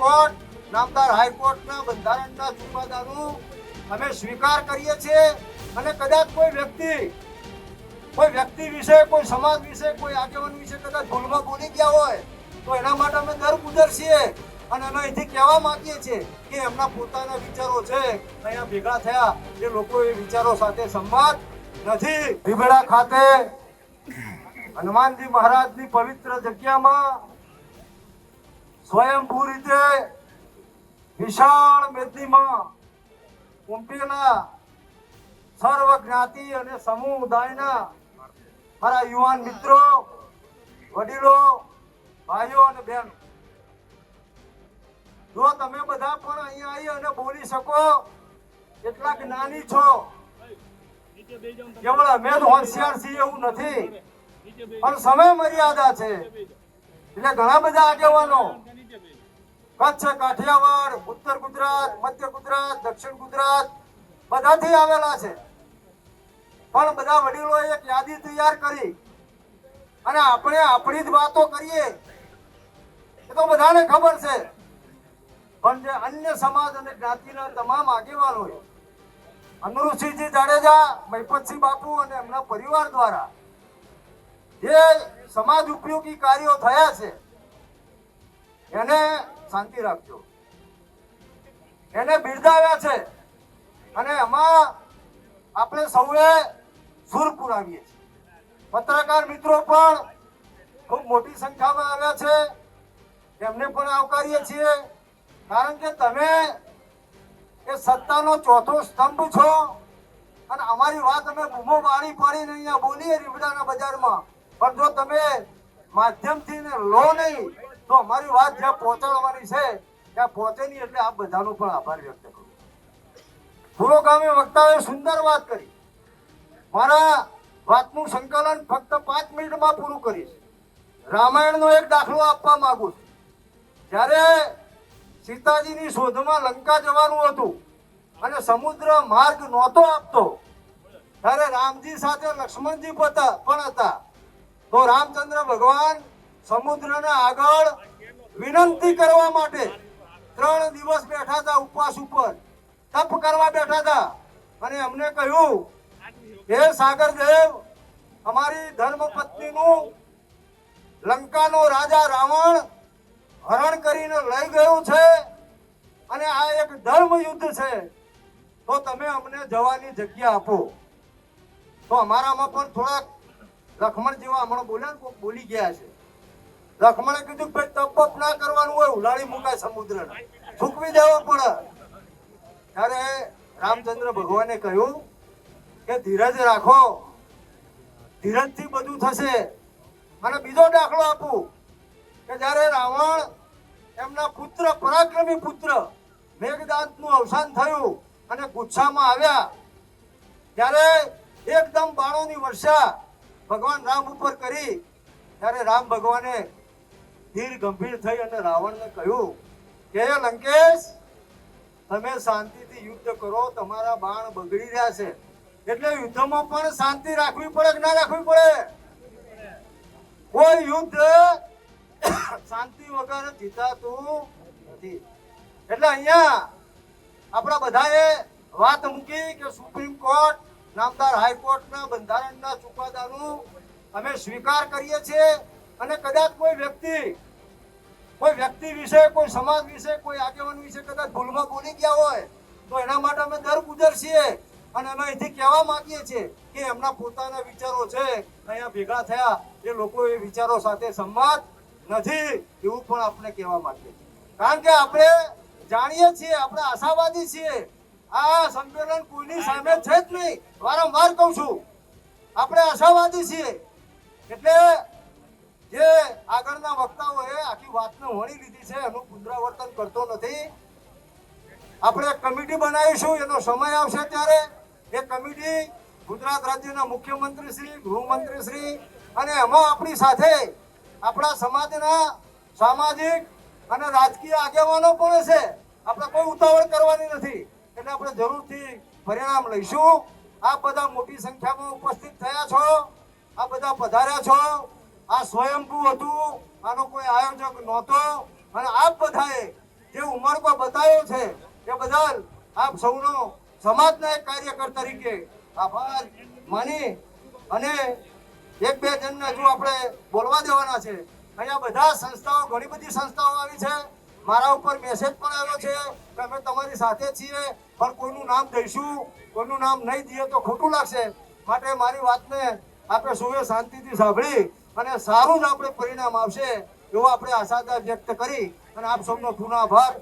Court નામદાર હાઈકોર્ટના બંધારણના ચુકાદાનું અમે સ્વીકાર કરીએ છીએ અને કદાચ કોઈ વ્યક્તિ કોઈ વ્યક્તિ વિશે, કોઈ સમાજ વિશે, કોઈ આગેવાન વિશે કદાચ ભૂલમાં બોલી ગયા હોય, તો એના માટે અમે દર ગુજરશીએ અને અમે અહીંથી કહેવા માંગીએ છીએ કે એમના પોતાના વિચારો છે, અહીંયા ભેગા થયા જે લોકો એ વિચારો સાથે સંવાદ નથી. ભીબડા ખાતે હનુમાનજી મહારાજની પવિત્ર જગ્યામાં સ્વયંભૂ રીતે વિશાળ મેદનીમાં ઉમટેલા સર્વ જ્ઞાતિ અને સમુદાયના મારા યુવાન મિત્રો, વડીલો, ભાઈઓ અને બહેનો, જો તમે બધા પણ અહીંયા આવી અને બોલી શકો એટલા જ્ઞાની છો, કેવળ અમે હોશિયાર છીએ એવું નથી, પણ સમય મર્યાદા છે. એટલે ઘણા બધા આગેવાનો કચ્છ કાઠિયાવાડ, ઉત્તર ગુજરાત, મધ્ય ગુજરાત, દક્ષિણ ગુજરાત બધાથી આવેલા છે. પણ બધા વડીલોએ એક યાદી તૈયાર કરી અને આપણે આપણી જ વાતો કરીએ એ તો બધાને ખબર છે. પણ જે અન્ય સમાજ અને જ્ઞાતિના તમામ આગેવાનોએ અનુરુસિંહજી જાડેજા, મહિપતસિંહ બાપુ અને એમના પરિવાર દ્વારા જે સમાજ ઉપયોગી કાર્યો થયા છે, એને શાંતિ રાખજો. એને બિરદાવ્યા છે. અને એમાં આપણે સૌએ સુર પુરાવીએ છીએ. પત્રકાર મિત્રો પણ ખૂબ મોટી સંખ્યામાં આવ્યા છે. એમને પણ આવકારીએ છીએ. કારણ કે તમે એ સત્તાનો ચોથો સ્તંભ છો. અને અમારી વાત અમે બૂમો મારી પાડીને અહીંયા બોલીએ રીવડાના બજારમાં. પણ જો તમે માધ્યમથી ને લો નહીં તો અમારી વાત જ્યાં પહોંચાડવાની છે, ત્યાં પહોંચે નહીં એટલે આપ બધાનો પણ આભાર વ્યક્ત કરું પુરોગામી વક્તાએ સુંદર વાત કરી. મારા વાતનું સંકલન ફક્ત પાંચ મિનિટમાં પૂરું કરીશ. રામાયણનો એક દાખલો આપવા માંગુ છું. જ્યારે સીતાજીની શોધમાં લંકા જવાનું હતું અને સમુદ્ર માર્ગ નહોતો આપતો, ત્યારે રામજી સાથે લક્ષ્મણજી પણ હતા. તો રામચંદ્ર ભગવાન સમુદ્રના આગળ વિનંતી કરવા માટે ત્રણ દિવસ બેઠા હતા ઉપવાસ ઉપર. તપ કરવા બેઠા હતા. અને અમને કહ્યું, હે સાગર દેવ અમારી ધર્મ પત્નીનું લંકાનો રાજા રાવણ હરણ કરીને લઈ ગયું છે અને આ એક ધર્મ યુદ્ધ છે. તો તમે અમને જવાની જગ્યા આપો. તો અમારામાં પણ થોડાક લખમણ જેવા હમણાં બોલ્યા બોલી ગયા છે. લખમણે કીધું કે ભાઈ તપ ના કરવાનું હોય, ઉલાળી મુકાય સમુદ્ર ફૂકવી દેવો પડે ત્યારે રામચંદ્ર ભગવાને કહ્યું કે ધીરજ રાખો. ધીરજથી બધું થશે. અને બીજો દાખલો આપું. કે જ્યારે રાવણ એમના પુત્ર, પરાક્રમી પુત્ર મેઘદાંતનું અવસાન થયું અને ગુચ્છામાં આવ્યા, ત્યારે એકદમ બાણોની વર્ષા ભગવાન રામ ઉપર કરી. ત્યારે રામ ભગવાને ધીર ગંભીર થઈ અને રાવણને કહ્યું, કે લંકેશ, તમે શાંતિથી યુદ્ધ કરો, તમારા બાણ બગડી રહ્યા છે. એટલે યુદ્ધમાં પણ શાંતિ રાખવી પડે કે ના રાખવી પડે? કોઈ યુદ્ધ શાંતિ વગર જીતાતું નથી. એટલે અહીંયા આપણા બધાએ વાત મૂકી કે સુપ્રીમ કોર્ટ, નામદાર હાઈકોર્ટના બંધારણના ચુકાદાનું અમે સ્વીકાર કરીએ છીએ. અને કદાચ કોઈ વ્યક્તિ કોઈ વ્યક્તિ વિશે, કોઈ સમાજ વિશે, કોઈ આગેવાન વિશે કદાચ ભૂલમાં બોલી ગયા હોય, તો એના માટે અમે દર ગુજરશીએ. અને અમે અહીંથી કહેવા માંગીએ છીએ કે એમના પોતાના વિચારો છે, અહીંયા ભેગા થયા, એ લોકો એ વિચારો સાથે સંમત નથી, એવું પણ આપણે કહેવા માંગીએ છીએ. કારણ કે આપણે જાણીએ છીએ, આપણે આશાવાદી છીએ. આ સંમેલન કોઈની સામે છે જ નહીં. વારંવાર કહું છું, આપણે આશાવાદી છીએ. એટલે વાતને વણી લીધી છે, એનું પુનરાવર્તન કરતો નથી. આપણે કમિટી બનાવીશું, એનો સમય આવશે ત્યારે. એ કમિટી ગુજરાત રાજ્યના મુખ્યમંત્રી શ્રી, ગૃહમંત્રી શ્રી અને એમાં આપણી સાથે આપણા સમાજના સામાજિક અને રાજકીય આગેવાનો પણ છે આપણે કોઈ ઉતાવળ કરવાની નથી. એટલે આપણે જરૂરથી પરિણામ લઈશું. આ બધા મોટી સંખ્યામાં ઉપસ્થિત થયા છો. આ બધા પધાર્યા છો. આ સ્વયંભૂ હતું, આનો કોઈ આયોજક નહોતો. અને આપ બધાએ જે બતાવ્યો છે, એ બદલ આપ સૌનો સમાજના એક કાર્યકર તરીકે આભાર માની અને એક બે જણને જો આપણે બોલવા દેવાના છે. અહીંયા બધા સંસ્થાઓ, ઘણી બધી સંસ્થાઓ આવી છે. મારા ઉપર મેસેજ પણ આવ્યો છે કે અમે તમારી સાથે છીએ, પણ કોઈનું નામ દઈશું, કોઈનું નામ નહીં દઈએ તો ખોટું લાગશે. માટે મારી વાતને આપણે સૌએ શાંતિથી સાંભળી. અને સારું જ આપણે પરિણામ આવશે એવો આપણે આશાદા વ્યક્ત કરી અને આપ સૌનો આભાર